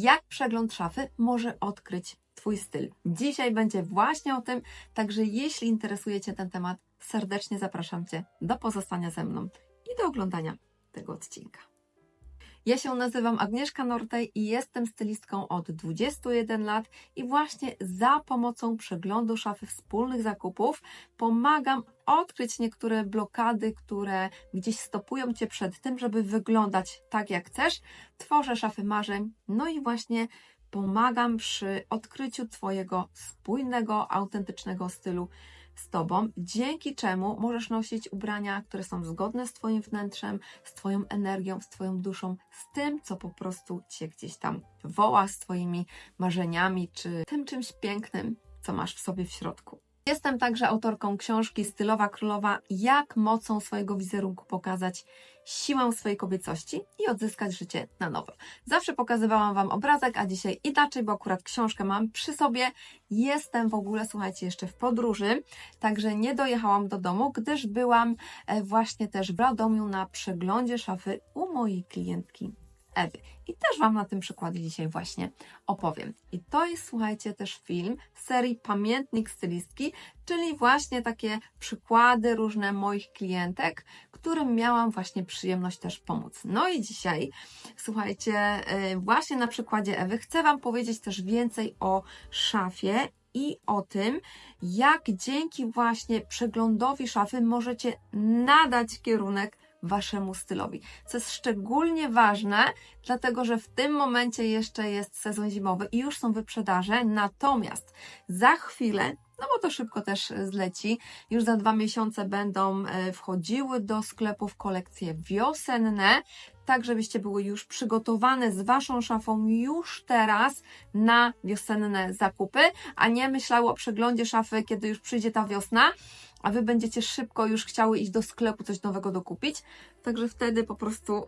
jak przegląd szafy może odkryć Twój styl. Dzisiaj będzie właśnie o tym, także jeśli interesuje Cię ten temat, serdecznie zapraszam Cię do pozostania ze mną i do oglądania tego odcinka. Ja się nazywam Agnieszka Nortej i jestem stylistką od 21 lat i właśnie za pomocą przeglądu szafy wspólnych zakupów pomagam odkryć niektóre blokady, które gdzieś stopują Cię przed tym, żeby wyglądać tak jak chcesz. Tworzę szafy marzeń, no i właśnie pomagam przy odkryciu Twojego spójnego, autentycznego stylu z Tobą, dzięki czemu możesz nosić ubrania, które są zgodne z Twoim wnętrzem, z Twoją energią, z Twoją duszą, z tym, co po prostu Cię gdzieś tam woła, z Twoimi marzeniami, czy tym czymś pięknym, co masz w sobie w środku. Jestem także autorką książki Stylowa Królowa Jak mocą swojego wizerunku pokazać siłę swojej kobiecości i odzyskać życie na nowo. Zawsze pokazywałam Wam obrazek, a dzisiaj inaczej, bo akurat książkę mam przy sobie. Jestem w ogóle, słuchajcie, jeszcze w podróży, także nie dojechałam do domu, gdyż byłam e, właśnie też w Radomiu na przeglądzie szafy u mojej klientki Ewy. I też Wam na tym przykładzie dzisiaj właśnie opowiem. I to jest, słuchajcie, też film z serii Pamiętnik Stylistki, czyli właśnie takie przykłady różne moich klientek, którym miałam właśnie przyjemność też pomóc. No i dzisiaj, słuchajcie, y, właśnie na przykładzie Ewy chcę Wam powiedzieć też więcej o szafie i o tym, jak dzięki właśnie przeglądowi szafy możecie nadać kierunek waszemu stylowi. Co jest szczególnie ważne, dlatego że w tym momencie jeszcze jest sezon zimowy i już są wyprzedaże, natomiast za chwilę no bo to szybko też zleci. Już za dwa miesiące będą e, wchodziły do sklepów kolekcje wiosenne, tak żebyście były już przygotowane z Waszą szafą już teraz na wiosenne zakupy, a nie myślały o przeglądzie szafy, kiedy już przyjdzie ta wiosna, a Wy będziecie szybko już chciały iść do sklepu coś nowego dokupić. Także wtedy po prostu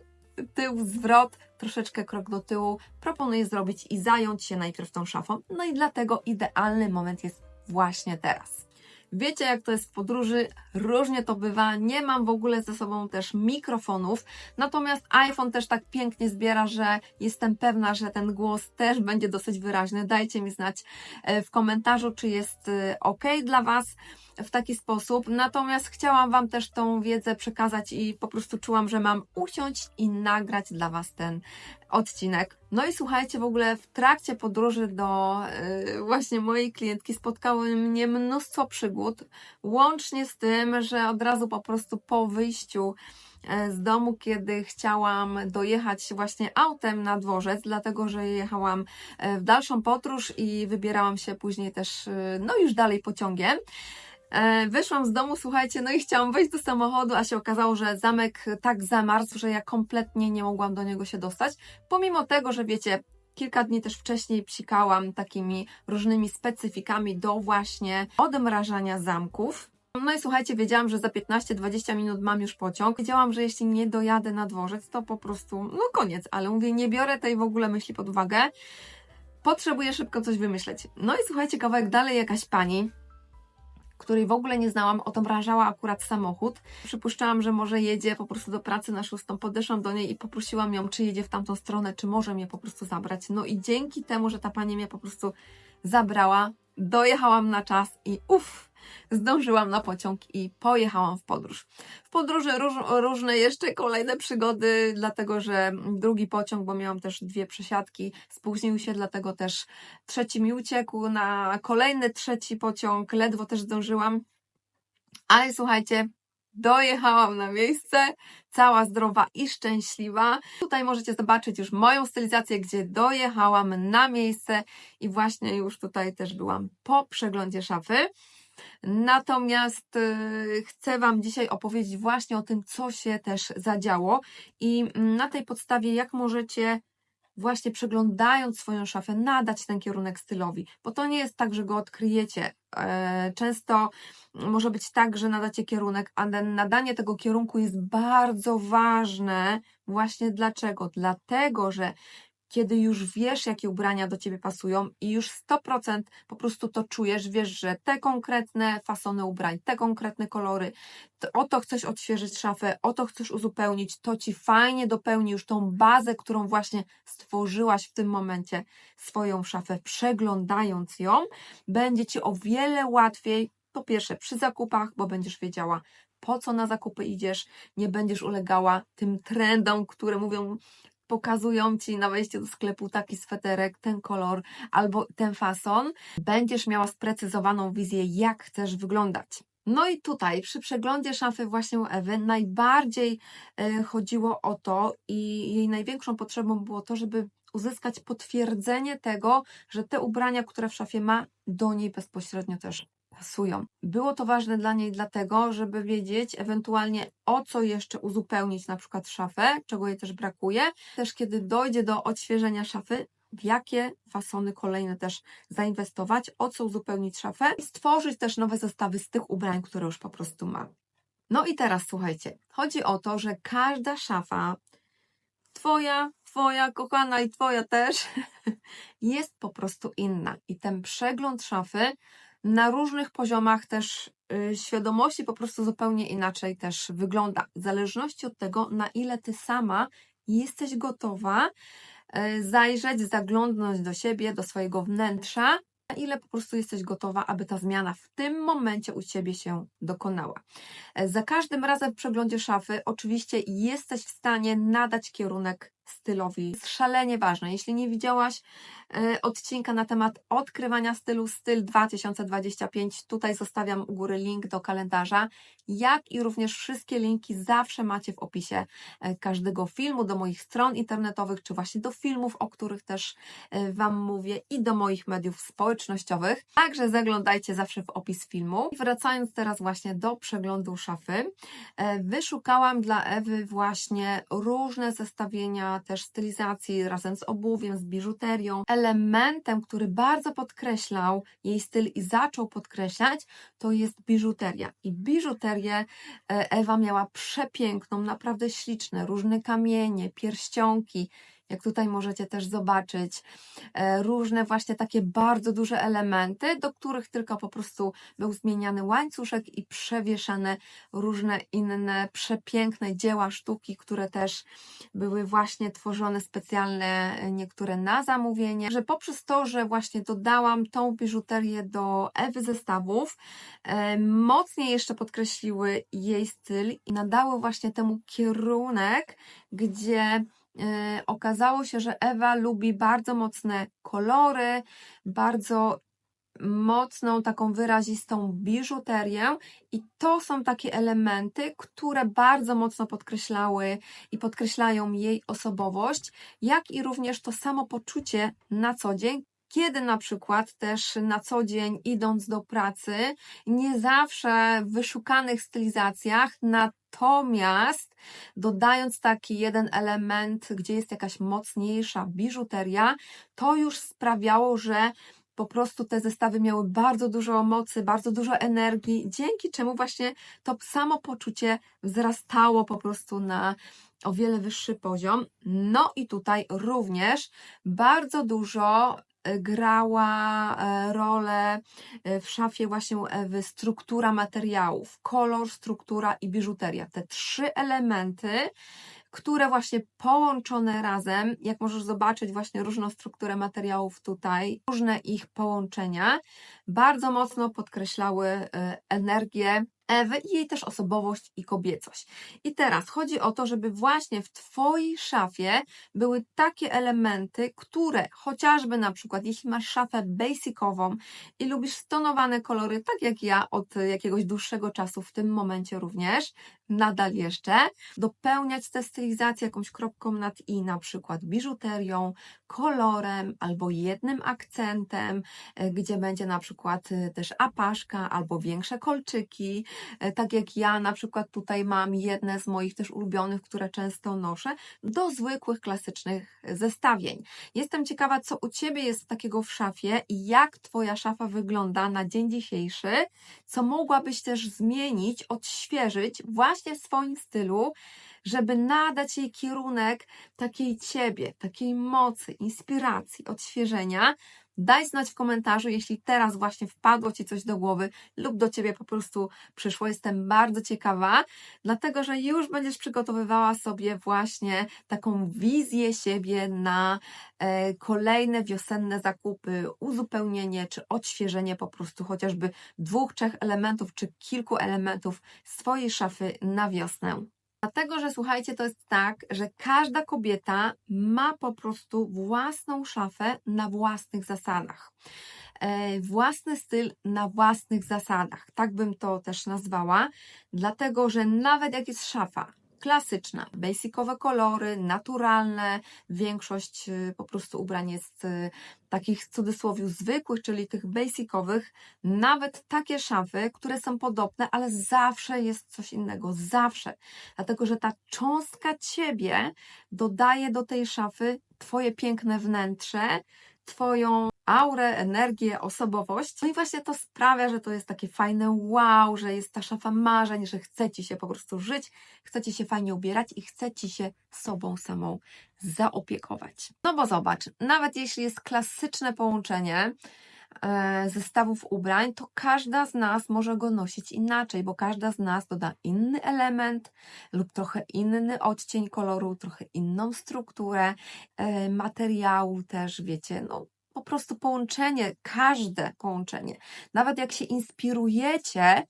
tył, zwrot, troszeczkę krok do tyłu proponuję zrobić i zająć się najpierw tą szafą. No i dlatego idealny moment jest właśnie teraz. Wiecie, jak to jest w podróży, różnie to bywa. Nie mam w ogóle ze sobą też mikrofonów, natomiast iPhone też tak pięknie zbiera, że jestem pewna, że ten głos też będzie dosyć wyraźny. Dajcie mi znać e, w komentarzu, czy jest e, ok dla Was w taki sposób. Natomiast chciałam Wam też tą wiedzę przekazać i po prostu czułam, że mam usiąść i nagrać dla Was ten odcinek. No i słuchajcie, w ogóle w trakcie podróży do yy, właśnie mojej klientki spotkało mnie mnóstwo przygód, łącznie z tym, że od razu po prostu po wyjściu e, z domu, kiedy chciałam dojechać właśnie autem na dworzec, dlatego że jechałam e, w dalszą podróż i wybierałam się później też, no już dalej pociągiem. E, wyszłam z domu, słuchajcie, no i chciałam wejść do samochodu, a się okazało, że zamek tak zamarzł, że ja kompletnie nie mogłam do niego się dostać. Pomimo tego, że wiecie, kilka dni też wcześniej psikałam takimi różnymi specyfikami do właśnie odmrażania zamków. No i słuchajcie, wiedziałam, że za 15-20 minut mam już pociąg. Wiedziałam, że jeśli nie dojadę na dworzec, to po prostu, no koniec, ale mówię, nie biorę tej w ogóle myśli pod uwagę. Potrzebuję szybko coś wymyśleć. No i słuchajcie, kawałek dalej jakaś pani której w ogóle nie znałam, otomrażała akurat samochód. Przypuszczałam, że może jedzie po prostu do pracy na szóstą. Podeszłam do niej i poprosiłam ją, czy jedzie w tamtą stronę, czy może mnie po prostu zabrać. No i dzięki temu, że ta pani mnie po prostu zabrała, dojechałam na czas i uff, zdążyłam na pociąg i pojechałam w podróż. W podróży róż, różne jeszcze kolejne przygody, dlatego że drugi pociąg, bo miałam też dwie przesiadki, spóźnił się, dlatego też trzeci mi uciekł na kolejny trzeci pociąg, ledwo też zdążyłam. Ale słuchajcie, dojechałam na miejsce, cała zdrowa i szczęśliwa. Tutaj możecie zobaczyć już moją stylizację, gdzie dojechałam na miejsce i właśnie już tutaj też byłam po przeglądzie szafy. Natomiast y, chcę Wam dzisiaj opowiedzieć właśnie o tym, co się też zadziało i na tej podstawie, jak możecie właśnie przeglądając swoją szafę, nadać ten kierunek stylowi, bo to nie jest tak, że go odkryjecie. E, często może być tak, że nadacie kierunek, a nadanie tego kierunku jest bardzo ważne. Właśnie dlaczego? Dlatego, że kiedy już wiesz, jakie ubrania do ciebie pasują i już 100% po prostu to czujesz, wiesz, że te konkretne fasony ubrań, te konkretne kolory, to, o to chcesz odświeżyć szafę, o to chcesz uzupełnić, to ci fajnie dopełni już tą bazę, którą właśnie stworzyłaś w tym momencie swoją szafę, przeglądając ją, będzie ci o wiele łatwiej, po pierwsze przy zakupach, bo będziesz wiedziała, po co na zakupy idziesz, nie będziesz ulegała tym trendom, które mówią, pokazują Ci na wejściu do sklepu taki sweterek, ten kolor albo ten fason, będziesz miała sprecyzowaną wizję, jak chcesz wyglądać. No i tutaj przy przeglądzie szafy właśnie u Ewy najbardziej e, chodziło o to i jej największą potrzebą było to, żeby uzyskać potwierdzenie tego, że te ubrania, które w szafie ma, do niej bezpośrednio też pasują. Było to ważne dla niej dlatego, żeby wiedzieć ewentualnie o co jeszcze uzupełnić na przykład szafę, czego jej też brakuje. Też kiedy dojdzie do odświeżenia szafy, w jakie fasony kolejne też zainwestować, o co uzupełnić szafę i stworzyć też nowe zestawy z tych ubrań, które już po prostu ma. No i teraz słuchajcie, chodzi o to, że każda szafa, twoja, twoja kochana i twoja też, jest po prostu inna. I ten przegląd szafy na różnych poziomach też y, świadomości po prostu zupełnie inaczej też wygląda. W zależności od tego, na ile ty sama jesteś gotowa y, zajrzeć, zaglądnąć do siebie, do swojego wnętrza, na ile po prostu jesteś gotowa, aby ta zmiana w tym momencie u ciebie się dokonała. E, za każdym razem w przeglądzie szafy, oczywiście jesteś w stanie nadać kierunek stylowi. Jest szalenie ważne. Jeśli nie widziałaś e, odcinka na temat odkrywania stylu Styl 2025, tutaj zostawiam u góry link do kalendarza, jak i również wszystkie linki zawsze macie w opisie e, każdego filmu, do moich stron internetowych, czy właśnie do filmów, o których też e, Wam mówię i do moich mediów społecznościowych. Także zaglądajcie zawsze w opis filmu. Wracając teraz właśnie do przeglądu szafy, wyszukałam dla Ewy właśnie różne zestawienia też stylizacji razem z obuwiem, z biżuterią. Elementem, który bardzo podkreślał jej styl i zaczął podkreślać, to jest biżuteria. I biżuterię e, Ewa miała przepiękną, naprawdę śliczne, różne kamienie, pierścionki, jak tutaj możecie też zobaczyć, e, różne właśnie takie bardzo duże elementy, do których tylko po prostu był zmieniany łańcuszek i przewieszane różne inne przepiękne dzieła sztuki, które też były właśnie tworzone specjalne, e, niektóre na zamówienie, że poprzez to, że właśnie dodałam tą biżuterię do Ewy zestawów, e, mocniej jeszcze podkreśliły jej styl i nadały właśnie temu kierunek, gdzie okazało się, że Ewa lubi bardzo mocne kolory, bardzo mocną, taką wyrazistą biżuterię i to są takie elementy, które bardzo mocno podkreślały i podkreślają jej osobowość, jak i również to samopoczucie na co dzień, kiedy na przykład też na co dzień idąc do pracy, nie zawsze w wyszukanych stylizacjach, natomiast dodając taki jeden element, gdzie jest jakaś mocniejsza biżuteria, to już sprawiało, że po prostu te zestawy miały bardzo dużo mocy, bardzo dużo energii, dzięki czemu właśnie to samopoczucie wzrastało po prostu na o wiele wyższy poziom. No i tutaj również bardzo dużo grała e, rolę e, w szafie właśnie Ewy struktura materiałów, kolor, struktura i biżuteria. Te trzy elementy, które właśnie połączone razem, jak możesz zobaczyć właśnie różną strukturę materiałów tutaj, różne ich połączenia, bardzo mocno podkreślały e, energię Ewy i jej też osobowość i kobiecość. I teraz chodzi o to, żeby właśnie w Twojej szafie były takie elementy, które chociażby na przykład, jeśli masz szafę basicową i lubisz stonowane kolory, tak jak ja od jakiegoś dłuższego czasu w tym momencie również, nadal jeszcze, dopełniać tę stylizację jakąś kropką nad i, na przykład biżuterią, kolorem albo jednym akcentem, e, gdzie będzie na przykład e, też apaszka albo większe kolczyki, e, tak jak ja na przykład tutaj mam jedne z moich też ulubionych, które często noszę, do zwykłych, klasycznych zestawień. Jestem ciekawa, co u Ciebie jest takiego w szafie i jak Twoja szafa wygląda na dzień dzisiejszy, co mogłabyś też zmienić, odświeżyć właśnie w swoim stylu, żeby nadać jej kierunek takiej ciebie, takiej mocy, inspiracji, odświeżenia, Daj znać w komentarzu, jeśli teraz właśnie wpadło Ci coś do głowy lub do Ciebie po prostu przyszło. Jestem bardzo ciekawa, dlatego że już będziesz przygotowywała sobie właśnie taką wizję siebie na e, kolejne wiosenne zakupy, uzupełnienie czy odświeżenie po prostu chociażby dwóch, trzech elementów czy kilku elementów swojej szafy na wiosnę. Dlatego, że słuchajcie, to jest tak, że każda kobieta ma po prostu własną szafę na własnych zasadach. E, własny styl na własnych zasadach. Tak bym to też nazwała, dlatego że nawet jak jest szafa, klasyczna, basicowe kolory, naturalne. Większość y, po prostu ubrań jest y, takich w cudzysłowie zwykłych, czyli tych basicowych. Nawet takie szafy, które są podobne, ale zawsze jest coś innego. Zawsze. Dlatego, że ta cząstka ciebie dodaje do tej szafy twoje piękne wnętrze, twoją aurę, energię, osobowość. No i właśnie to sprawia, że to jest takie fajne wow, że jest ta szafa marzeń, że chce ci się po prostu żyć, chce ci się fajnie ubierać i chce ci się sobą samą zaopiekować. No bo zobacz, nawet jeśli jest klasyczne połączenie, e, zestawów ubrań, to każda z nas może go nosić inaczej, bo każda z nas doda inny element lub trochę inny odcień koloru, trochę inną strukturę e, materiału też, wiecie, no po prostu połączenie, każde połączenie. Nawet jak się inspirujecie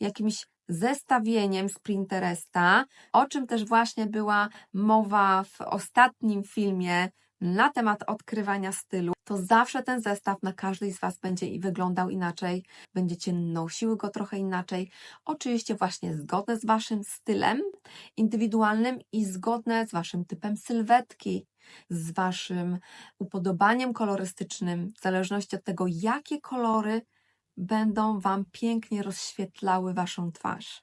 jakimś zestawieniem z Pinteresta, o czym też właśnie była mowa w ostatnim filmie na temat odkrywania stylu, to zawsze ten zestaw na każdej z Was będzie i wyglądał inaczej, będziecie nosiły go trochę inaczej. Oczywiście właśnie zgodne z Waszym stylem indywidualnym i zgodne z Waszym typem sylwetki, z Waszym upodobaniem kolorystycznym, w zależności od tego, jakie kolory będą Wam pięknie rozświetlały Waszą twarz.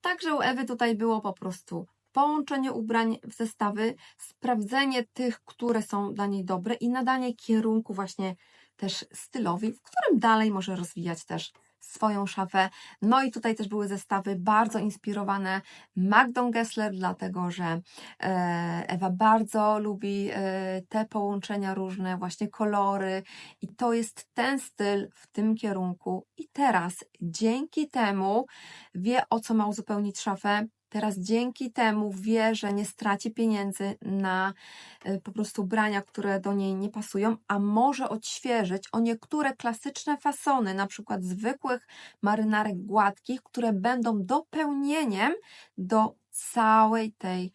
Także u Ewy tutaj było po prostu połączenie ubrań w zestawy, sprawdzenie tych, które są dla niej dobre i nadanie kierunku właśnie też stylowi, w którym dalej może rozwijać też swoją szafę. No i tutaj też były zestawy bardzo inspirowane Magdą Gessler, dlatego że e, Ewa bardzo lubi e, te połączenia różne, właśnie kolory i to jest ten styl w tym kierunku. I teraz dzięki temu wie o co ma uzupełnić szafę, Teraz dzięki temu wie, że nie straci pieniędzy na y, po prostu ubrania, które do niej nie pasują, a może odświeżyć o niektóre klasyczne fasony, na przykład zwykłych marynarek gładkich, które będą dopełnieniem do całej tej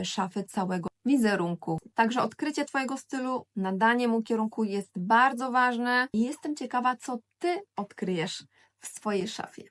y, szafy, całego wizerunku. Także odkrycie Twojego stylu, nadanie mu kierunku jest bardzo ważne i jestem ciekawa, co Ty odkryjesz w swojej szafie.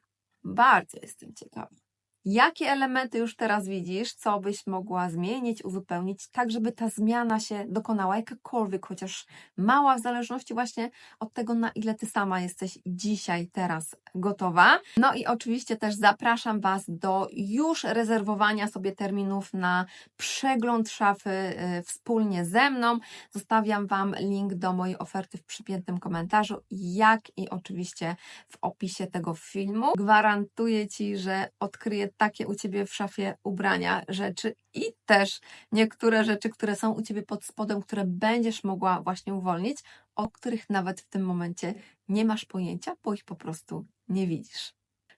Bardzo jestem ciekawa. Jakie elementy już teraz widzisz, co byś mogła zmienić, uzupełnić, tak żeby ta zmiana się dokonała, jakakolwiek, chociaż mała, w zależności właśnie od tego, na ile ty sama jesteś dzisiaj, teraz gotowa. No i oczywiście też zapraszam Was do już rezerwowania sobie terminów na przegląd szafy y, wspólnie ze mną. Zostawiam Wam link do mojej oferty w przypiętym komentarzu, jak i oczywiście w opisie tego filmu. Gwarantuję Ci, że odkryję takie u Ciebie w szafie ubrania, rzeczy i też niektóre rzeczy, które są u Ciebie pod spodem, które będziesz mogła właśnie uwolnić, o których nawet w tym momencie nie masz pojęcia, bo ich po prostu nie widzisz.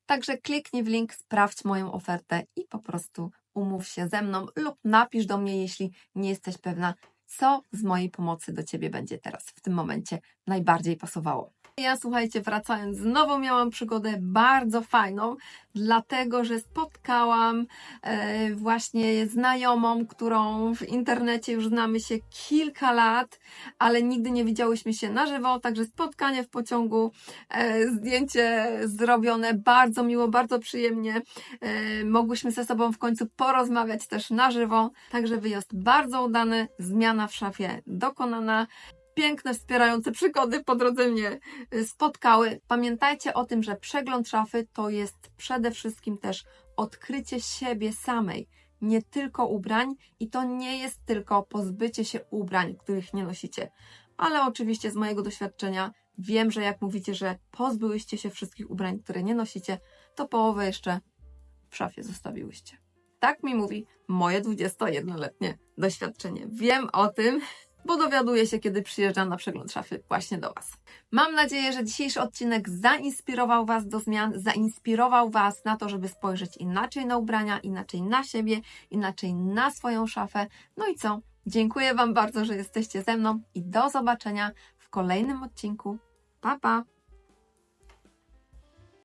Także kliknij w link, sprawdź moją ofertę i po prostu umów się ze mną lub napisz do mnie, jeśli nie jesteś pewna, co z mojej pomocy do Ciebie będzie teraz w tym momencie najbardziej pasowało. Ja słuchajcie, wracając, znowu miałam przygodę bardzo fajną, dlatego że spotkałam e, właśnie znajomą, którą w internecie już znamy się kilka lat, ale nigdy nie widziałyśmy się na żywo, także spotkanie w pociągu, e, zdjęcie zrobione bardzo miło, bardzo przyjemnie. E, mogłyśmy ze sobą w końcu porozmawiać też na żywo, także wyjazd bardzo udany, zmiana w szafie dokonana piękne, wspierające przygody po drodze mnie y, spotkały. Pamiętajcie o tym, że przegląd szafy to jest przede wszystkim też odkrycie siebie samej, nie tylko ubrań i to nie jest tylko pozbycie się ubrań, których nie nosicie. Ale oczywiście z mojego doświadczenia wiem, że jak mówicie, że pozbyłyście się wszystkich ubrań, które nie nosicie, to połowę jeszcze w szafie zostawiłyście. Tak mi mówi moje 21-letnie doświadczenie. Wiem o tym, bo dowiaduję się, kiedy przyjeżdżam na przegląd szafy właśnie do Was. Mam nadzieję, że dzisiejszy odcinek zainspirował Was do zmian, zainspirował Was na to, żeby spojrzeć inaczej na ubrania, inaczej na siebie, inaczej na swoją szafę. No i co? Dziękuję Wam bardzo, że jesteście ze mną i do zobaczenia w kolejnym odcinku. Pa, pa!